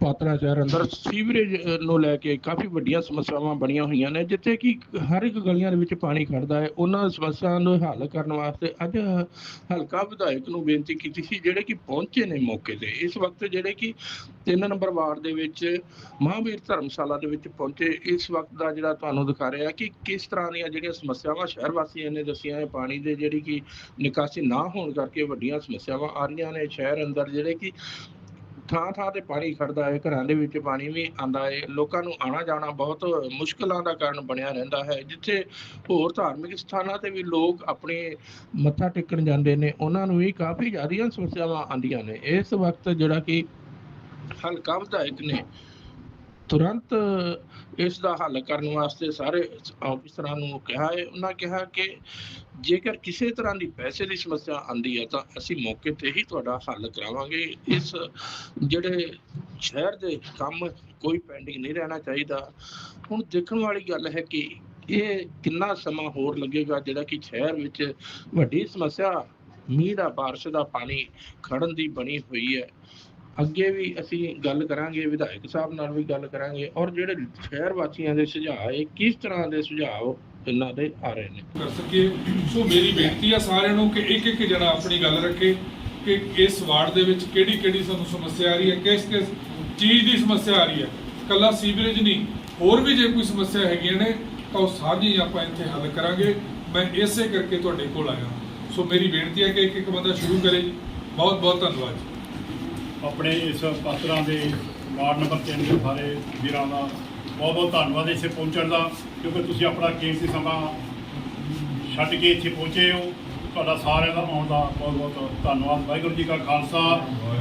ਪਾਤਰਾ ਸ਼ਹਿਰ ਅੰਦਰ ਸੀਵਰੇਜ ਨੂੰ ਲੈ ਕੇ ਕਾਫੀ ਵੱਡੀਆਂ ਸਮੱਸਿਆਵਾਂ ਬਣੀਆਂ ਹੋਈਆਂ ਨੇ, ਜਿੱਥੇ ਕਿ ਹਰ ਇੱਕ ਗਲੀਆਂ ਦੇ ਵਿੱਚ ਪਾਣੀ ਖੜਦਾ ਹੈ। ਉਹਨਾਂ ਸਮੱਸਿਆਵਾਂ ਨੂੰ ਹੱਲ ਕਰਨ ਵਾਸਤੇ ਅੱਜ ਹਲਕਾ ਵਿਧਾਇਕ ਨੂੰ ਬੇਨਤੀ ਕੀਤੀ ਸੀ, ਜਿਹੜੇ ਕਿ ਪਹੁੰਚੇ ਨੇ ਮੌਕੇ ਤੇ। ਇਸ ਵਕਤ ਜਿਹੜੇ ਕਿ 3 ਨੰਬਰ ਵਾਰਡ ਦੇ ਵਿੱਚ ਮਹਾਂਵੀਰ ਧਰਮਸ਼ਾਲਾ ਦੇ ਵਿੱਚ ਪਹੁੰਚੇ। ਇਸ ਵਕਤ ਦਾ ਜਿਹੜਾ ਤੁਹਾਨੂੰ ਦਿਖਾ ਰਿਹਾ ਕਿ ਕਿਸ ਤਰ੍ਹਾਂ ਦੀਆਂ ਜਿਹੜੀਆਂ ਸਮੱਸਿਆਵਾਂ ਸ਼ਹਿਰ ਵਾਸੀਆਂ ਨੇ ਦੱਸੀਆਂ ਹੈ ਪਾਣੀ ਦੇ ਜਿਹੜੀ ਕਿ ਨਿਕਾਸੀ ਨਾ ਹੋਣ ਕਰਕੇ ਵੱਡੀਆਂ ਸਮੱਸਿਆਵਾਂ ਆ ਰਹੀਆਂ ਨੇ। ਸ਼ਹਿਰ ਅੰਦਰ ਜਿਹੜੇ ਕਿ ਥਾਂ ਥਾਂ ਤੇ ਪਾਣੀ ਖੜਦਾ ਹੈ, ਘਰਾਂ ਦੇ ਵਿੱਚ ਪਾਣੀ ਵੀ ਆਂਦਾ ਹੈ, ਲੋਕਾਂ ਨੂੰ ਆਣਾ ਜਾਣਾ ਬਹੁਤ ਮੁਸ਼ਕਲਾਂ ਦਾ ਕਾਰਨ ਬਣਿਆ ਰਹਿੰਦਾ ਹੈ, ਜਿੱਥੇ ਹੋਰ ਧਾਰਮਿਕ ਸਥਾਨਾਂ ਤੇ ਵੀ ਲੋਕ ਆਪਣੇ ਮੱਥਾ ਟੇਕਣ ਜਾਂਦੇ ਨੇ, ਉਹਨਾਂ ਨੂੰ ਵੀ ਕਾਫੀ ਜ਼ਿਆਦੀਆਂ ਸਮੱਸਿਆਵਾਂ ਆਉਂਦੀਆਂ ਨੇ। ਇਸ ਵਕਤ ਜਿਹੜਾ ਕਿ ਹਲਕਾ ਵਿਧਾਇਕ ਨੇ ਤੁਰੰਤ ਇਸ ਦਾ ਹੱਲ ਕਰਨ ਵਾਸਤੇ ਸਾਰੇ ਆਫੀਸਰਾਂ ਨੂੰ ਕਿਹਾ ਹੈ। ਉਹਨਾਂ ਕਿਹਾ ਕਿ ਜੇਕਰ ਕਿਸੇ ਤਰ੍ਹਾਂ ਦੀ ਪੈਸੇ ਦੀ ਸਮੱਸਿਆ ਆਂਦੀ ਹੈ ਤਾਂ ਅਸੀਂ ਮੌਕੇ ਤੇ ਹੀ ਤੁਹਾਡਾ ਹੱਲ ਕਰਾਵਾਂਗੇ। ਇਸ ਜਿਹੜੇ ਸ਼ਹਿਰ ਦੇ ਕੰਮ ਕੋਈ ਪੈਂਡਿੰਗ ਨਹੀਂ ਰਹਿਣਾ ਚਾਹੀਦਾ। ਹੁਣ ਦੇਖਣ ਵਾਲੀ ਗੱਲ ਹੈ ਕਿ ਇਹ ਕਿੰਨਾ ਸਮਾਂ ਹੋਰ ਲੱਗੇਗਾ, ਜਿਹੜਾ ਕਿ ਸ਼ਹਿਰ ਵਿੱਚ ਵੱਡੀ ਸਮੱਸਿਆ ਮੀਂਹ ਦਾ ਬਾਰਿਸ਼ ਦਾ ਪਾਣੀ ਖੜਨ ਦੀ ਬਣੀ ਹੋਈ ਹੈ। ਅੱਗੇ ਵੀ ਅਸੀਂ ਗੱਲ ਕਰਾਂਗੇ, ਵਿਧਾਇਕ ਸਾਹਿਬ ਨਾਲ ਵੀ ਗੱਲ ਕਰਾਂਗੇ ਔਰ ਜਿਹੜੇ ਸ਼ਹਿਰ ਵਾਸੀਆਂ ਦੇ ਸੁਝਾਅ ਹੈ ਕਿਸ ਤਰ੍ਹਾਂ ਦੇ ਸੁਝਾਅ ਇਹਨਾਂ ਦੇ ਆ ਰਹੇ ਨੇ? ਕਰ ਸਕੀਏ। ਸੋ ਮੇਰੀ ਬੇਨਤੀ ਆ ਸਾਰਿਆਂ ਨੂੰ ਕਿ ਇੱਕ ਇੱਕ ਜਣਾ ਆਪਣੀ ਗੱਲ ਰੱਖੇ ਕਿ ਇਸ ਵਾਰਡ ਦੇ ਵਿੱਚ ਕਿਹੜੀ ਕਿਹੜੀ ਸਾਨੂੰ ਸਮੱਸਿਆ ਆ ਰਹੀ ਹੈ ਕਿਸ ਕਿਸ ਚੀਜ਼ ਦੀ ਸਮੱਸਿਆ ਆ ਰਹੀ ਹੈ। ਕੱਲਾ ਸੀਵਰੇਜ ਨਹੀਂ, ਹੋਰ ਵੀ ਜੇ ਕੋਈ ਸਮੱਸਿਆ ਹੈਗੀਆਂ ਨੇ, ਤਾਂ ਉਹ ਸਾਰੀਆਂ ਆਪਾਂ ਇੱਥੇ ਹੱਲ ਕਰਾਂਗੇ। ਮੈਂ ਇਸੇ ਕਰਕੇ ਤੁਹਾਡੇ ਕੋਲ ਆਇਆ। ਸੋ ਮੇਰੀ ਬੇਨਤੀ ਹੈ ਕਿ ਇੱਕ ਇੱਕ ਬੰਦਾ ਸ਼ੁਰੂ ਕਰੇ। ਬਹੁਤ ਬਹੁਤ ਧੰਨਵਾਦ ਜੀ। ਆਪਣੇ ਇਸ ਪਾਤਰਾਂ ਦੇ ਵਾਰਡ ਨੰਬਰ 3 ਦੇ ਸਾਰੇ ਵੀਰਾਂ ਦਾ ਬਹੁਤ ਬਹੁਤ ਧੰਨਵਾਦ ਇੱਥੇ ਪਹੁੰਚਣ ਦਾ, ਕਿਉਂਕਿ ਤੁਸੀਂ ਆਪਣਾ ਕੀਮਤੀ ਸਮਾਂ ਛੱਡ ਕੇ ਇੱਥੇ ਪਹੁੰਚੇ ਹੋ। ਤੁਹਾਡਾ ਸਾਰਿਆਂ ਦਾ ਆਉਣ ਦਾ ਬਹੁਤ ਬਹੁਤ ਧੰਨਵਾਦ। ਵਾਹਿਗੁਰੂ ਜੀ ਕਾ ਖਾਲਸਾ,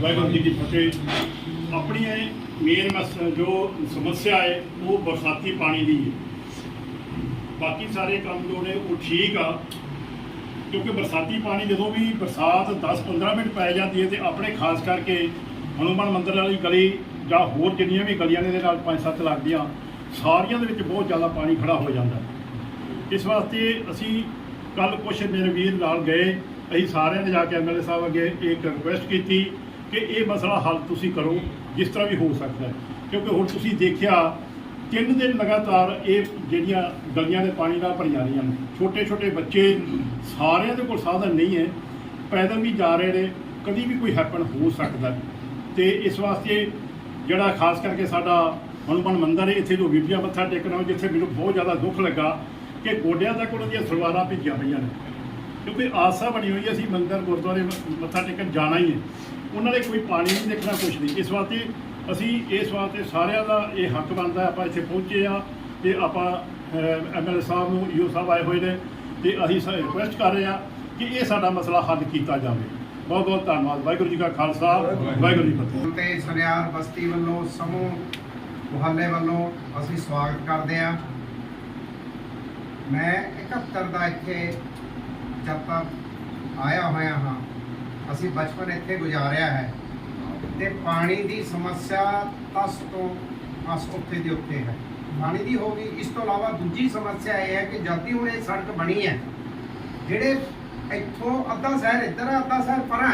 ਵਾਹਿਗੁਰੂ ਜੀ ਕੀ ਫਤਿਹ। ਆਪਣੀ ਇਹ ਮੇਨ ਮਸ, ਜੋ ਸਮੱਸਿਆ ਹੈ, ਉਹ ਬਰਸਾਤੀ ਪਾਣੀ ਦੀ ਹੈ। ਬਾਕੀ ਸਾਰੇ ਕੰਮ ਜੋ ਨੇ, ਉਹ ਠੀਕ ਆ। ਕਿਉਂਕਿ ਬਰਸਾਤੀ ਪਾਣੀ ਜਦੋਂ ਵੀ ਬਰਸਾਤ 10-15 ਮਿੰਟ ਪੈ ਜਾਂਦੀ ਹੈ ਤੇ ਆਪਣੇ ਖਾਸ ਕਰਕੇ ਹਨੂਮਾਨ ਮੰਦਿਰ ਵਾਲੀ ਗਲੀ ਜਾਂ ਹੋਰ ਜਿੰਨੀਆਂ ਵੀ ਗਲੀਆਂ ਨੇ, ਇਹਦੇ ਨਾਲ 5-7 ਲੱਗਦੀਆਂ, ਸਾਰੀਆਂ ਦੇ ਵਿੱਚ ਬਹੁਤ ਜ਼ਿਆਦਾ ਪਾਣੀ ਖੜਾ ਹੋ ਜਾਂਦਾ। ਇਸ ਵਾਸਤੇ ਅਸੀਂ ਕੱਲ ਕੁਛ ਮੇਰੇ ਵੀਰ ਨਾਲ ਗਏ, ਅਸੀਂ ਸਾਰਿਆਂ ਨੇ ਜਾ ਕੇ ਐਮਐਲਏ ਸਾਹਿਬ ਅੱਗੇ ਇੱਕ ਰਿਕੁਐਸਟ ਕੀਤੀ ਕਿ ਇਹ ਮਸਲਾ ਹੱਲ ਤੁਸੀਂ ਕਰੋ, ਜਿਸ ਤਰ੍ਹਾਂ ਵੀ ਹੋ ਸਕਦਾ ਹੈ। ਕਿਉਂਕਿ ਹੁਣ ਤੁਸੀਂ ਦੇਖਿਆ, ਤਿੰਨ ਦਿਨ ਲਗਾਤਾਰ ਇਹ ਜਿਹੜੀਆਂ ਗਲੀਆਂ ਦੇ ਪਾਣੀ ਨਾਲ ਭਰੀਆਂ ਰਹੀਆਂ ਨੇ। ਛੋਟੇ ਛੋਟੇ ਬੱਚੇ ਸਾਰਿਆਂ ਦੇ ਕੋਲ ਸਾਧਨ ਨਹੀਂ ਹੈ, ਪੈਦਲ ਵੀ ਜਾ ਰਹੇ ਨੇ, ਕਦੀ ਵੀ ਕੋਈ ਹੈਪਨ ਹੋ ਸਕਦਾ ਹੈ। ਤੇ ਇਸ ਵਾਸਤੇ ਜਿਹੜਾ ਖਾਸ ਕਰਕੇ ਸਾਡਾ ਹਨੂੰਮਾਨ ਮੰਦਿਰ ਹੈ, ਇੱਥੇ ਜੋ ਬੀਬੀਆਂ ਮੱਥਾ ਟੇਕਣਾ ਆਉਣ ਜਿੱਥੇ ਮੈਨੂੰ ਬਹੁਤ ਜ਼ਿਆਦਾ ਦੁੱਖ ਲੱਗਾ ਕਿ ਗੋਡਿਆਂ ਤੱਕ ਉਹਨਾਂ ਦੀਆਂ ਸਲਵਾਰਾਂ ਭਿੱਜੀਆਂ ਪਈਆਂ ਨੇ। ਕਿਉਂਕਿ ਆਸਾ ਬਣੀ ਹੋਈ ਅਸੀਂ ਮੰਦਿਰ ਗੁਰਦੁਆਰੇ ਮੱਥਾ ਟੇਕਣ ਜਾਣਾ ਹੀ ਹੈ। ਉਹਨਾਂ ਨੇ ਕੋਈ ਪਾਣੀ ਨਹੀਂ ਦੇਖਣਾ, ਕੁਛ ਨਹੀਂ। ਇਸ ਵਾਸਤੇ ਅਸੀਂ ਇਸ ਵਾਸਤੇ ਸਾਰਿਆਂ ਦਾ ਇਹ ਹੱਕ ਬਣਦਾ ਆਪਾਂ ਇੱਥੇ ਪਹੁੰਚੇ ਆ ਤੇ ਆਪਾਂ ਐਮਐਲਏ ਸਾਹਿਬ ਨੂੰ ਈਓ ਸਾਹਿਬ ਆਏ ਹੋਏ ਨੇ ਤੇ ਅਸੀਂ ਰਿਕੁਐਸਟ ਕਰ ਰਹੇ ਆ ਕਿ ਇਹ ਸਾਡਾ ਮਸਲਾ ਹੱਲ ਕੀਤਾ ਜਾਵੇ। ਬਹੁਤ ਬਹੁਤ ਧੰਨਵਾਦ। ਵਾਹਿਗੁਰੂ ਜੀ ਕਾ ਖਾਲਸਾ, ਵਾਹਿਗੁਰੂ ਜੀ ਫਤਿਹ। ਤੇ ਸੁਨਿਆਰ ਬਸਤੀ ਵੱਲੋਂ ਸਮੂਹ ਮੁਹੱਲੇ ਵੱਲੋਂ ਅਸੀਂ ਸਵਾਗਤ ਕਰਦੇ ਹਾਂ। ਮੈਂ 71 ਦਾ ਇੱਥੇ ਜਦ ਆਇਆ ਹੋਇਆ ਹਾਂ, ਅਸੀਂ ਬਚਪਨ ਇੱਥੇ ਗੁਜ਼ਾਰਿਆ ਹੈ ਤੇ ਪਾਣੀ ਦੀ ਸਮੱਸਿਆ ਤਸ ਤੋਂ ਅਸ ਉੱਥੇ ਦੀ ਉੱਥੇ ਹੈ। ਪਾਣੀ ਦੀ ਹੋ ਗਈ। ਇਸ ਤੋਂ ਇਲਾਵਾ ਦੂਜੀ ਸਮੱਸਿਆ ਇਹ ਹੈ ਕਿ ਜਦ ਦੀ ਹੁਣ ਇਹ ਸੜਕ ਬਣੀ ਹੈ। ਜਿਹੜੇ ਇੱਥੋਂ ਅੱਧਾ ਸ਼ਹਿਰ ਇੱਧਰ ਹੈ ਅੱਧਾ ਸ਼ਹਿਰ ਪਰਾਂ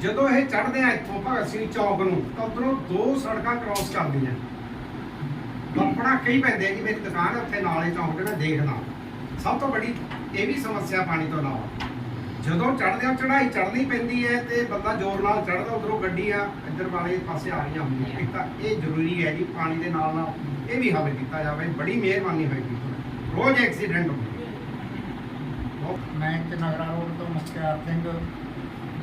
ਜਦੋਂ ਇਹ ਚੜ੍ਹਦੇ ਆ ਇੱਥੋਂ ਭਗਤ ਸਿੰਘ ਚੌਕ ਨੂੰ, ਤਾਂ ਉੱਧਰੋਂ ਦੋ ਸੜਕਾਂ ਕ੍ਰਾਸ ਕਰਦੀਆਂ। ਲੱਪੜਾ ਕਈ ਪੈਂਦੇ ਆ ਕਿ ਮੇਰੀ ਦੁਕਾਨ ਉੱਥੇ ਨਾਲੇ ਚੌਂਕ ਦੇ ਮੈਂ ਦੇਖਦਾ। ਸਭ ਤੋਂ ਵੱਡੀ ਇਹ ਵੀ ਸਮੱਸਿਆ ਪਾਣੀ ਤੋਂ ਇਲਾਵਾ। ਜਦੋਂ ਚੜਦੇ ਆ ਚੜਾਈ ਚੜਨੀ ਪੈਂਦੀ ਹੈ ਤੇ ਬੰਦਾ ਜ਼ੋਰ ਨਾਲ ਚੜਦਾ ਉਧਰੋਂ ਗੱਡੀਆਂ ਇੱਧਰ ਵਾਲੇ ਪਾਸੇ ਆ ਰਹੀਆਂ ਹੁੰਦੀਆਂ। ਤਾਂ ਇਹ ਜ਼ਰੂਰੀ ਹੈ ਜੀ, ਪਾਣੀ ਦੇ ਨਾਲ ਨਾਲ ਇਹ ਵੀ ਹੱਲ ਕੀਤਾ ਜਾਵੇ, ਬੜੀ ਮਿਹਰਬਾਨੀ ਹੋਏਗੀ। ਰੋਜ਼ ਐਕਸੀਡੈਂਟ ਹੁੰਦੇ ਮੈਂ ਚਨਗਰਾ ਰੋਡ ਤੋਂ ਮੁਖਤਿਆਰ ਸਿੰਘ,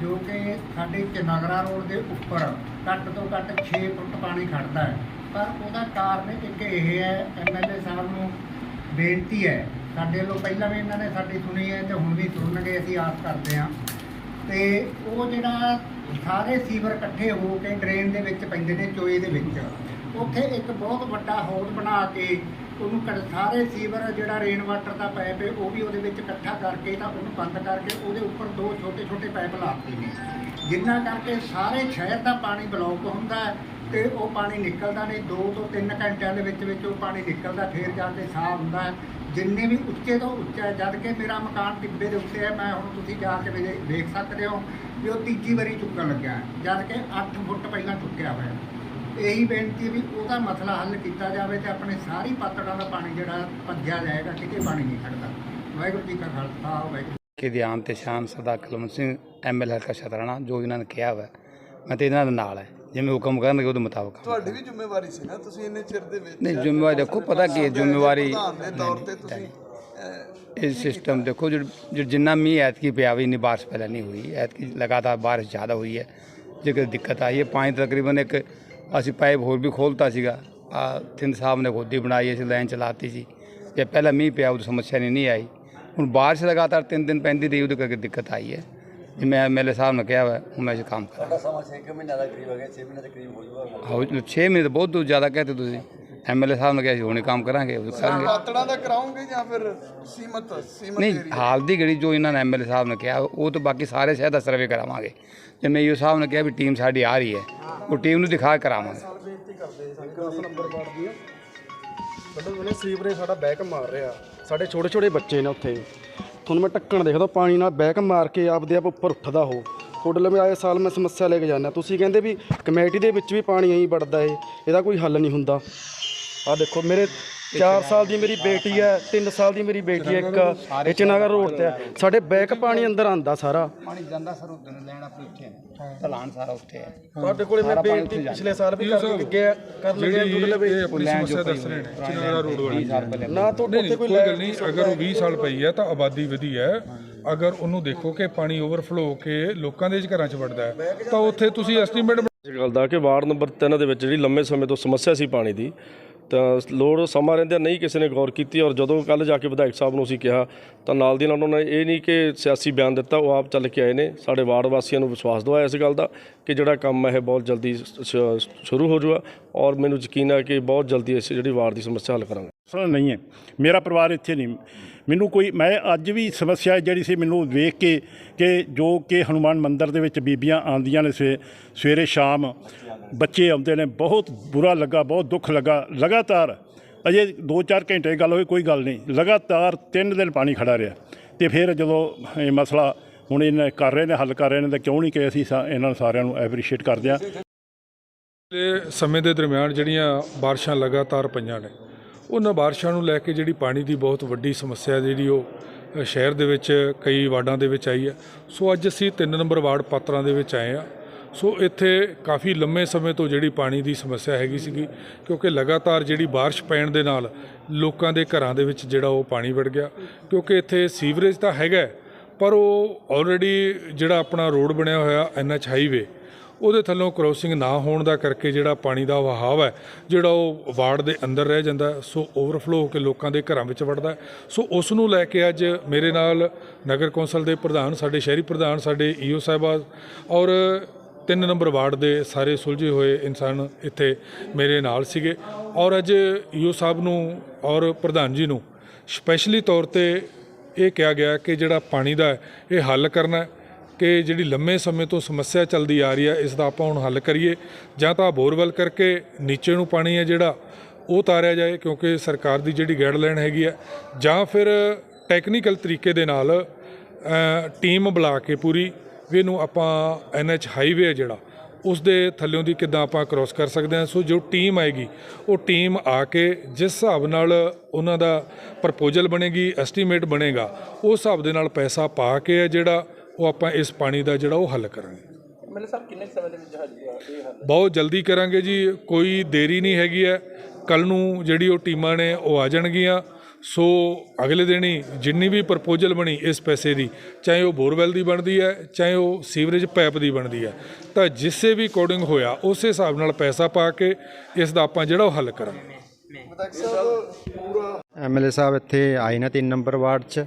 ਜੋ ਕਿ ਸਾਡੇ ਚਨਗਰਾ ਰੋਡ ਦੇ ਉੱਪਰ ਘੱਟ ਤੋਂ ਘੱਟ 6 ਫੁੱਟ ਪਾਣੀ ਖੜਦਾ ਹੈ। ਪਰ ਉਹਦਾ ਕਾਰਨ ਇੱਕ ਇਹ ਹੈ ਐਮਐਲਏ ਸਾਹਿਬ ਨੂੰ ਬੇਨਤੀ ਹੈ, ਸਾਡੇ ਵੱਲੋਂ ਪਹਿਲਾਂ ਵੀ ਇਹਨਾਂ ਨੇ ਸਾਡੀ ਸੁਣੀ ਹੈ ਤੇ ਹੁਣ ਵੀ ਸੁਣਨਗੇ, ਅਸੀਂ ਆਸ ਕਰਦੇ ਹਾਂ। ਤੇ ਉਹ ਜਿਹੜਾ ਸਾਰੇ ਸੀਵਰ ਇਕੱਠੇ ਹੋ ਕੇ ਡਰੇਨ ਦੇ ਵਿੱਚ ਪੈਂਦੇ ਨੇ, ਚੋਏ ਦੇ ਵਿੱਚ। ਉੱਥੇ ਇੱਕ ਬਹੁਤ ਵੱਡਾ ਹੌਦ ਬਣਾ ਕੇ ਉਹਨੂੰ ਕੱਢ- ਸਾਰੇ ਸੀਵਰ ਜਿਹੜਾ ਰੇਨ ਵਾਟਰ ਦਾ ਪਾਈਪ ਹੈ ਉਹ ਵੀ ਉਹਦੇ ਵਿੱਚ ਇਕੱਠਾ ਕਰਕੇ ਤਾਂ ਉਹਨੂੰ ਬੰਦ ਕਰਕੇ ਉਹਦੇ ਉੱਪਰ ਦੋ ਛੋਟੇ ਛੋਟੇ ਪਾਈਪ ਲਾਤੇ ਨੇ। ਜਿੰਨਾ ਕਰਕੇ ਸਾਰੇ ਸ਼ਹਿਰ ਦਾ ਪਾਣੀ ਬਲੌਕ ਹੁੰਦਾ ਹੈ ਤੇ ਉਹ ਪਾਣੀ ਨਿਕਲਦਾ ਨਹੀਂ। 2 ਤੋਂ 3 ਘੰਟਿਆਂ ਦੇ ਵਿੱਚ ਵਿੱਚ ਉਹ ਪਾਣੀ ਨਿਕਲਦਾ ਫੇਰ ਜਾ ਕੇ ਸਾਹ ਹੁੰਦਾ ਹੈ। ਜਿੰਨੇ ਵੀ ਉੱਚੇ ਤੋਂ ਉੱਚਾ ਹੈ ਜਦ ਕਿ ਮੇਰਾ ਮਕਾਨ ਟਿੱਬੇ ਦੇ ਉੱਤੇ ਹੈ ਮੈਂ ਹੁਣ ਤੁਸੀਂ ਜਾ ਕੇ ਵੇ- ਵੇਖ ਸਕਦੇ ਹੋ ਵੀ ਉਹ ਤੀਜੀ ਵਾਰੀ ਚੁੱਕਣ ਲੱਗਿਆ ਹੈ, ਜਦ ਕਿ 8 ਫੁੱਟ ਪਹਿਲਾਂ ਚੁੱਕਿਆ ਹੋਇਆ ਇਹੀ ਬੇਨਤੀ ਵੀ ਉਹਦਾ ਮਸਲਾ ਹੱਲ ਕੀਤਾ ਜਾਵੇ ਤੇ ਆਪਣੇ ਸਾਰੀ ਪਾਤੜਾਂ ਦਾ ਪਾਣੀ ਜਿਹੜਾ ਭੱਜਿਆ ਜਾਏਗਾ ਕਿਤੇ ਪਾਣੀ ਨਹੀਂ ਖੜਦਾ। ਵਾਹਿਗੁਰੂ ਜੀ ਕਾ ਖਾਲਸਾ ਵਾਹਿਗੁਰੂ ਕਿ ਧਿਆਨ ਤੇ ਸ਼ਾਨ ਸਦਾ ਕਲਮ ਸਿੰਘ ਐਮਐਲ ਹਲਕਾ ਸ਼ਤਰਾਣਾ ਜੋ ਇਹਨਾਂ ਨੇ ਕਿਹਾ ਹੋਇਆ ਮੈਂ ਤੇ ਇਹਨਾਂ ਦੇ ਨਾਲ ਹੈ। ਜਿਵੇਂ ਹੁਕਮ ਕਰਨਗੇ ਉਹਦੇ ਮੁਤਾਬਕ ਤੁਹਾਡੀ ਵੀ ਜ਼ਿੰਮੇਵਾਰੀ ਸੀ ਨਾ ਤੁਸੀਂ ਇੰਨੇ ਚਿਰ ਦੇ ਵਿੱਚ ਨਹੀਂ ਜ਼ਿੰਮੇਵਾਰੀ ਦੇਖੋ ਪਤਾ ਕੀ ਹੈ ਜ਼ਿੰਮੇਵਾਰੀ ਦੇ ਇਹ ਸਿਸਟਮ ਦੇਖੋ ਜੋ ਜਿੰਨਾ ਮੀਂਹ ਐਤਕੀ ਪਿਆ ਵੀ ਨਹੀਂ ਬਾਰਿਸ਼ ਪਹਿਲਾਂ ਨਹੀਂ ਹੋਈ। ਐਤਕੀ ਲਗਾਤਾਰ ਬਾਰਿਸ਼ ਜ਼ਿਆਦਾ ਹੋਈ ਹੈ। ਜੇਕਰ ਦਿੱਕਤ ਆਈ ਹੈ ਪਾਣੀ ਤਕਰੀਬਨ ਇੱਕ ਅਸੀਂ ਪਾਈਪ ਹੋਰ ਵੀ ਖੋਲਤਾ ਸੀਗਾ। ਆ ਥਿੰਦ ਸਾਹਿਬ ਨੇ ਖੋਦੀ ਬਣਾਈ ਅਸੀਂ ਲਾਈਨ ਚਲਾਤੀ ਸੀ। ਜੇ ਪਹਿਲਾਂ ਮੀਂਹ ਪਿਆ ਉਦੋਂ ਸਮੱਸਿਆ ਨਹੀਂ ਨਹੀਂ ਆਈ। ਹੁਣ ਬਾਰਿਸ਼ ਲਗਾਤਾਰ ਤਿੰਨ ਦਿਨ ਪੈਂਦੀ ਰਹੀ ਉਹਦੇ ਕਰਕੇ ਦਿੱਕਤ ਆਈ ਹੈ। ਜੇ ਮੈਂ ਐਮਐਲਏ ਸਾਹਿਬ ਨੇ ਕਿਹਾ ਹੋਇਆ ਹੁਣ ਮੈਂ ਇਹ ਕੰਮ ਕਰਾਂ। ਸਮਾਂ 6 ਮਹੀਨਿਆਂ ਦਾ ਕਰੀਬ ਹੋ ਗਿਆ 6 ਮਹੀਨੇ ਦੇ ਕਰੀਬ ਹੋ ਜਾਊਗਾ ਹਾਂ 6 ਮਹੀਨੇ ਤਾਂ ਬਹੁਤ ਜ਼ਿਆਦਾ ਕਹਤੇ ਤੁਸੀਂ। ਐਮਐਲਏ ਸਾਹਿਬ ਨੇ ਕਿਹਾ ਸੀ ਹੁਣੇ ਕੰਮ ਕਰਾਂਗੇ ਉਹ ਕਰਾਂਗੇ। ਪਾਤੜਾਂ ਦਾ ਕਰਾਉਂਗੇ ਜਾਂ ਫਿਰ ਸੀਮਤ ਸੀਮਤ ਨਹੀਂ ਹਾਲ ਦੀ ਘੜੀ ਜੋ ਇਹਨਾਂ ਨੇ ਐਮਐਲਏ ਸਾਹਿਬ ਨੇ ਕਿਹਾ ਉਹ ਤਾਂ ਬਾਕੀ ਸਾਰੇ ਸ਼ਹਿਰ ਦਾ ਸਰਵੇ ਕਰਾਵਾਂਗੇ। ਜਿਵੇਂ ਯੂ ਸਾਹਿਬ ਨੇ ਕਿਹਾ ਵੀ ਟੀਮ ਸਾਡੀ ਆ ਰਹੀ ਹੈ ਉਹ ਟੀਮ ਨੂੰ ਦਿਖਾ ਕੇ ਕਰਾਵਾਂਗੇ। ਮਤਲਬ ਉਹਨੇ ਸੀਵਰੇਜ ਸਾਡਾ ਬੈਕ ਮਾਰ ਰਿਹਾ। ਸਾਡੇ ਛੋਟੇ ਛੋਟੇ ਬੱਚੇ ਨੇ ਉੱਥੇ। ਤੁਹਾਨੂੰ ਮੈਂ ਟੱਕਣ ਦੇਖਦਾ ਪਾਣੀ ਨਾਲ ਬੈਕ ਮਾਰ ਕੇ ਆਪਦੇ ਆਪ ਉੱਪਰ ਉੱਠਦਾ ਉਹ। ਤੁਹਾਡੇ ਲਈ ਆਏ ਸਾਲ ਮੈਂ ਸਮੱਸਿਆ ਲੈ ਕੇ ਜਾਂਦਾ। ਤੁਸੀਂ ਕਹਿੰਦੇ ਵੀ ਕਮੇਟੀ ਦੇ ਵਿੱਚ ਵੀ ਪਾਣੀ ਐਂ ਵੜਦਾ ਏ ਇਹਦਾ ਕੋਈ ਹੱਲ ਨਹੀਂ ਹੁੰਦਾ। ਆ ਦੇਖੋ ਮੇਰੇ 4 ਸਾਲ ਦੀ ਮੇਰੀ ਬੇਟੀ ਹੈ 3 ਸਾਲ ਦੀ ਮੇਰੀ ਬੇਟੀ ਹੈ ਇੱਕ ਇਚਨਗਰ ਰੋਡ ਤੇ ਹੈ। ਸਾਡੇ ਬੈਕ ਪਾਣੀ ਅੰਦਰ ਆਂਦਾ ਸਾਰਾ। ਪਾਣੀ ਜਾਂਦਾ ਸਰ ਉਧਰ ਲੈਣ ਆਪਣੇ ਉੱਥੇ। ਢਲਾਨ ਸਾਰਾ ਉੱਥੇ ਹੈ। ਤੁਹਾਡੇ ਕੋਲੇ ਮੈਂ ਬੇਨਤੀ ਪਿਛਲੇ ਸਾਲ ਵੀ ਕਰਕੇ ਗਿਆ ਕਰਨ ਗਿਆ ਜਿਹੜੀ ਤੁਹਾਡੇ ਲਈ ਇਹ ਆਪਣੀ ਸਮੱਸਿਆ ਦੱਸ ਰਹੇ ਨੇ ਚਿਨਾਰਾ ਰੋਡ ਵਾਲੀ। ਨਾ ਤੁਹਾਡੇ ਨਹੀਂ ਉੱਥੇ ਨਹੀਂ ਕੋਈ ਕੋਈ ਗੱਲ ਨਹੀਂ ਅਗਰ ਉਹ 20 ਸਾਲ ਪਈ ਹੈ ਤਾਂ ਆਬਾਦੀ ਵਧੀ ਹੈ। ਅਗਰ ਉਹਨੂੰ ਦੇਖੋ ਕਿ ਪਾਣੀ ਓਵਰਫਲੋ ਹੋ ਕੇ ਲੋਕਾਂ ਦੇ ਘਰਾਂ 'ਚ ਵੜਦਾ ਹੈ ਤਾਂ ਉੱਥੇ ਤੁਸੀਂ ਐਸਟੀਮੇਟ ਗੱਲ ਦਾ ਕਿ ਵਾਰਡ ਨੰਬਰ 3 ਦੇ ਵਿੱਚ ਜਿਹੜੀ ਲੰਮੇ ਸਮੇਂ ਤੋਂ ਸਮੱਸਿਆ ਸੀ ਪਾਣੀ ਦੀ ਤਾਂ ਲੋੜ ਸਮਾਂ ਰਹਿੰਦਿਆਂ ਨਹੀਂ ਕਿਸੇ ਨੇ ਗੌਰ ਕੀਤੀ ਔਰ ਜਦੋਂ ਕੱਲ ਜਾ ਕੇ ਵਿਧਾਇਕ ਸਾਹਿਬ ਨੂੰ ਅਸੀਂ ਕਿਹਾ, ਤਾਂ ਨਾਲ ਦੀ ਨਾਲ ਉਹਨਾਂ ਨੇ ਇਹ ਨਹੀਂ ਕਿ ਸਿਆਸੀ ਬਿਆਨ ਦਿੱਤਾ, ਉਹ ਆਪ ਚੱਲ ਕੇ ਆਏ ਨੇ। ਸਾਡੇ ਵਾਰਡ ਵਾਸੀਆਂ ਨੂੰ ਵਿਸ਼ਵਾਸ ਦਵਾਇਆ ਇਸ ਗੱਲ ਦਾ ਕਿ ਜਿਹੜਾ ਕੰਮ ਹੈ, ਇਹ ਬਹੁਤ ਜਲਦੀ ਸ਼- ਸ਼ੁਰੂ ਹੋ ਜਾਊਗਾ ਔਰ ਮੈਨੂੰ ਯਕੀਨ ਹੈ ਕਿ ਬਹੁਤ ਜਲਦੀ ਅਸੀਂ ਜਿਹੜੀ ਵਾਰਡ ਦੀ ਸਮੱਸਿਆ ਹੱਲ ਕਰਾਂਗੇ। ਮਸਲਾ ਨਹੀਂ ਹੈ। ਮੇਰਾ ਪਰਿਵਾਰ ਇੱਥੇ ਨਹੀਂ। ਮੈਨੂੰ ਕੋਈ, ਮੈਂ ਅੱਜ ਵੀ ਸਮੱਸਿਆ ਜਿਹੜੀ ਸੀ ਮੈਨੂੰ ਵੇਖ ਕੇ ਕਿ ਜੋ ਕਿ ਹਨੂਮਾਨ ਮੰਦਿਰ ਦੇ ਵਿੱਚ ਬੀਬੀਆਂ ਆਉਂਦੀਆਂ ਨੇ ਸਵੇ, ਸਵੇਰੇ ਸ਼ਾਮ, ਬੱਚੇ ਆਉਂਦੇ ਨੇ, ਬਹੁਤ ਬੁਰਾ ਲੱਗਾ, ਬਹੁਤ ਦੁੱਖ ਲੱਗਾ, ਲਗਾਤਾਰ ਅਜੇ 2-4 ਘੰਟੇ ਗੱਲ ਹੋਈ, ਕੋਈ ਗੱਲ ਨਹੀਂ, ਲਗਾਤਾਰ 3 ਦਿਨ ਪਾਣੀ ਖੜਾ ਰਿਹਾ ਤੇ ਫਿਰ ਜਦੋਂ ਇਹ ਮਸਲਾ ਹੁਣ ਇਹਨਾਂ ਕਰ ਰਹੇ ਨੇ, ਹੱਲ ਕਰ ਰਹੇ ਨੇ ਤਾਂ ਕਿਉਂ ਨਹੀਂ ਕਿ ਅਸੀਂ ਸਾ- ਇਹਨਾਂ ਨੂੰ ਸਾਰਿਆਂ ਨੂੰ ਐਪਰੀਸ਼ੀਏਟ ਕਰਦੇ ਹਾਂ। ਪਿਛਲੇ ਸਮੇਂ ਦੇ ਦਰਮਿਆਨ ਜਿਹੜੀਆਂ ਬਾਰਿਸ਼ਾਂ ਲਗਾਤਾਰ ਪਈਆਂ ਨੇ ਉਹਨਾਂ ਬਾਰਿਸ਼ਾਂ ਨੂੰ ਲੈ ਕੇ ਜਿਹੜੀ ਪਾਣੀ ਦੀ ਬਹੁਤ ਵੱਡੀ ਸਮੱਸਿਆ ਜਿਹੜੀ ਉਹ ਸ਼ਹਿਰ ਦੇ ਵਿੱਚ ਕਈ ਵਾਰਡਾਂ ਦੇ ਵਿੱਚ ਆਈ ਹੈ। ਸੋ ਅੱਜ ਅਸੀਂ 3 ਨੰਬਰ ਵਾਰਡ ਪਾਤਰਾਂ ਦੇ ਵਿੱਚ ਆਏ ਆ ਸੋ ਇੱਥੇ ਕਾਫੀ ਲੰਮੇ ਸਮੇਂ ਤੋਂ ਜਿਹੜੀ ਪਾਣੀ ਦੀ ਸਮੱਸਿਆ ਹੈਗੀ ਸੀਗੀ, ਕਿਉਂਕਿ ਲਗਾਤਾਰ ਜਿਹੜੀ ਬਾਰਿਸ਼ ਪੈਣ ਦੇ ਨਾਲ ਲੋਕਾਂ ਦੇ ਘਰਾਂ ਦੇ ਵਿੱਚ ਜਿਹੜਾ ਉਹ ਪਾਣੀ ਵੜ ਗਿਆ, ਕਿਉਂਕਿ ਇੱਥੇ ਸੀਵਰੇਜ ਤਾਂ ਹੈਗਾ ਪਰ ਉਹ ਆਲਰੇਡੀ ਜਿਹੜਾ ਆਪਣਾ ਰੋਡ ਬਣਿਆ ਹੋਇਆ ਐਨਐਚ ਹਾਈਵੇ ਉਹਦੇ ਥੱਲੋਂ ਕ੍ਰੋਸਿੰਗ ਨਾ ਹੋਣ ਦਾ ਕਰਕੇ ਜਿਹੜਾ ਪਾਣੀ ਦਾ ਵਹਾਅ ਹੈ, ਜਿਹੜਾ ਉਹ ਵਾਰਡ ਦੇ ਅੰਦਰ ਰਹਿ ਜਾਂਦਾ ਸੋ ਓਵਰਫਲੋ ਹੋ ਕੇ ਲੋਕਾਂ ਦੇ ਘਰਾਂ ਵਿੱਚ ਵੜਦਾ ਸੋ ਉਸ ਨੂੰ ਲੈ ਕੇ ਅੱਜ ਮੇਰੇ ਨਾਲ ਨਗਰ ਕੌਂਸਲ ਦੇ ਪ੍ਰਧਾਨ, ਸਾਡੇ ਸ਼ਹਿਰੀ ਪ੍ਰਧਾਨ, ਸਾਡੇ ਈਓ ਸਾਹਿਬਾ ਔਰ ਤਿੰਨ ਨੰਬਰ ਵਾਰਡ ਦੇ ਸਾਰੇ ਸੁਲਝੇ ਹੋਏ ਇਨਸਾਨ ਇੱਥੇ ਮੇਰੇ ਨਾਲ ਸੀਗੇ। ਔਰ ਅੱਜ ਈਓ ਸਾਹਿਬ ਨੂੰ ਔਰ ਪ੍ਰਧਾਨ ਜੀ ਨੂੰ ਸਪੈਸ਼ਲੀ ਤੌਰ ਤੇ ਇਹ ਕਿਹਾ ਗਿਆ ਕਿ ਜਿਹੜਾ ਪਾਣੀ ਦਾ ਇਹ ਹੱਲ ਕਰਨਾ ਕਿ ਜਿਹੜੀ ਲੰਮੇ ਸਮੇਂ ਤੋਂ ਸਮੱਸਿਆ ਚੱਲਦੀ ਆ ਰਹੀ ਹੈ, ਇਸ ਦਾ ਆਪਾਂ ਹੁਣ ਹੱਲ ਕਰੀਏ। ਜਾਂ ਤਾਂ ਬੋਰਵੈਲ ਕਰਕੇ ਨੀਚੇ ਨੂੰ ਪਾਣੀ ਹੈ ਜਿਹੜਾ, ਉਹ ਤਾਰਿਆ ਜਾਏ ਕਿਉਂਕਿ ਸਰਕਾਰ ਦੀ ਜਿਹੜੀ ਗਾਈਡਲਾਈਨ ਹੈਗੀ ਹੈ। ਜਾਂ ਫਿਰ ਟੈਕਨੀਕਲ ਤਰੀਕੇ ਦੇ ਨਾਲ ਟੀਮ ਬੁਲਾ ਕੇ ਪੂਰੀ ਵੀ ਇਹਨੂੰ ਆਪਾਂ ਐਨਐਚ ਹਾਈਵੇ ਹੈ ਜਿਹੜਾ, ਉਸ ਦੇ ਥੱਲਿਓਂ ਦੀ ਕਿੱਦਾਂ ਆਪਾਂ ਕ੍ਰਾਸ ਕਰ ਸਕਦੇ ਹਾਂ। ਸੋ ਜੋ ਟੀਮ ਆਏਗੀ, ਉਹ ਟੀਮ ਆ ਕੇ ਜਿਸ ਹਿਸਾਬ ਨਾਲ ਉਹਨਾਂ ਦਾ ਪ੍ਰਪੋਜ਼ਲ ਬਣੇਗੀ ਐਸਟੀਮੇਟ ਬਣੇਗਾ, ਉਸ ਹਿਸਾਬ ਦੇ ਨਾਲ ਪੈਸਾ ਪਾ ਕੇ ਹੈ ਜਿਹੜਾ ਉਹ ਆਪਾਂ ਇਸ ਪਾਣੀ ਦਾ ਜਿਹੜਾ ਉਹ ਹੱਲ ਕਰਾਂਗੇ। ਮੈਨੂੰ ਸਰ ਕਿੰਨੇ ਸਮੇਂ ਦੇ ਵਿੱਚ ਹੱਲ ਇਹ ਹੱਲ? ਬਹੁਤ ਜਲਦੀ ਕਰਾਂਗੇ ਜੀ ਕੋਈ ਦੇਰੀ ਨਹੀਂ ਹੈਗੀ ਹੈ। ਕੱਲ ਨੂੰ ਜਿਹੜੀ ਉਹ ਟੀਮਾਂ ਨੇ ਉਹ ਆ ਜਾਣਗੀਆਂ। ਸੋ ਅਗਲੇ ਦਿਨ ਹੀ ਜਿੰਨੀ ਵੀ ਪ੍ਰਪੋਜ਼ਲ ਬਣੀ ਇਸ ਪੈਸੇ ਦੀ ਚਾਹੇ ਉਹ ਬੋਰਵੈਲ ਦੀ ਬਣਦੀ ਹੈ ਚਾਹੇ ਉਹ ਸੀਵਰੇਜ ਪਾਈਪ ਦੀ ਬਣਦੀ ਹੈ ਤਾਂ ਜਿਸੇ ਵੀ ਅਕੋਰਡਿੰਗ ਹੋਇਆ ਉਸੇ ਹਿਸਾਬ ਨਾਲ ਪੈਸਾ ਪਾ ਕੇ ਇਸ ਦਾ ਆਪਾਂ ਜਿਹੜਾ ਉਹ ਹੱਲ ਕਰਾਂਗੇ। ਸਾਹਿਬ ਐਮਐਲਏ ਸਾਹਿਬ ਇੱਥੇ ਆਏ ਨੇ 3 ਨੰਬਰ ਵਾਰਡ 'ਚ।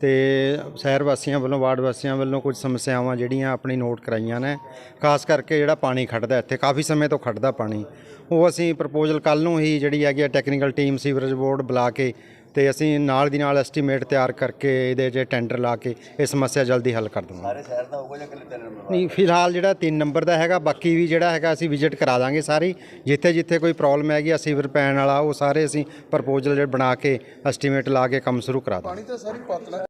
ਤੇ ਸ਼ਹਿਰ ਵਾਸੀਆਂ ਵੱਲੋਂ, ਵਾਰਡ ਵਾਸੀਆਂ ਵੱਲੋਂ ਕੁਝ ਸਮੱਸਿਆਵਾਂ ਜਿਹੜੀਆਂ ਆਪਣੀ ਨੋਟ ਕਰਾਈਆਂ ਨੇ। ਖਾਸ ਕਰਕੇ ਜਿਹੜਾ ਪਾਣੀ ਖੜਦਾ ਇੱਥੇ, ਕਾਫੀ ਸਮੇਂ ਤੋਂ ਖੜਦਾ ਪਾਣੀ। ਉਹ ਅਸੀਂ ਪ੍ਰਪੋਜ਼ਲ ਕੱਲ ਨੂੰ ਹੀ ਜਿਹੜੀ ਹੈਗੀ ਟੈਕਨੀਕਲ ਟੀਮ ਸੀਵਰੇਜ ਬੋਰਡ ਬੁਲਾ ਕੇ ਤੇ ਅਸੀਂ ਨਾਲ ਦੀ ਨਾਲ ਐਸਟੀਮੇਟ ਤਿਆਰ ਕਰਕੇ ਇਹਦੇ 'ਚ ਟੈਂਡਰ ਲਾ ਕੇ ਇਹ ਸਮੱਸਿਆ ਜਲਦੀ ਹੱਲ ਕਰ ਦਵਾਂਗੇ। ਸਾਰੇ ਸ਼ਹਿਰ ਦਾ ਹੋਊਗਾ ਜਾਂ ਇਕੱਲੇ ਤਿੰਨ ਨੰਬਰ ਨਹੀਂ ਫਿਲਹਾਲ ਜਿਹੜਾ 3 ਨੰਬਰ ਦਾ ਹੈਗਾ ਬਾਕੀ ਵੀ ਜਿਹੜਾ ਹੈਗਾ ਅਸੀਂ ਵਿਜ਼ਿਟ ਕਰਾ ਦਾਂਗੇ ਸਾਰੀ ਜਿੱਥੇ ਜਿੱਥੇ ਕੋਈ ਪ੍ਰੋਬਲਮ ਹੈਗੀ ਆ ਸੀਵਰ ਪੈਣ ਵਾਲਾ ਉਹ ਸਾਰੇ ਅਸੀਂ ਪ੍ਰਪੋਜ਼ਲ ਜਿਹੜੇ ਬਣਾ ਕੇ ਐਸਟੀਮੇਟ ਲਾ ਕੇ ਕੰਮ ਸ਼ੁਰੂ ਕਰਾ ਦਾਂਗੇ। ਪਾਣੀ ਤਾਂ ਸਾਰੀ ਪਾਤੜਾਂ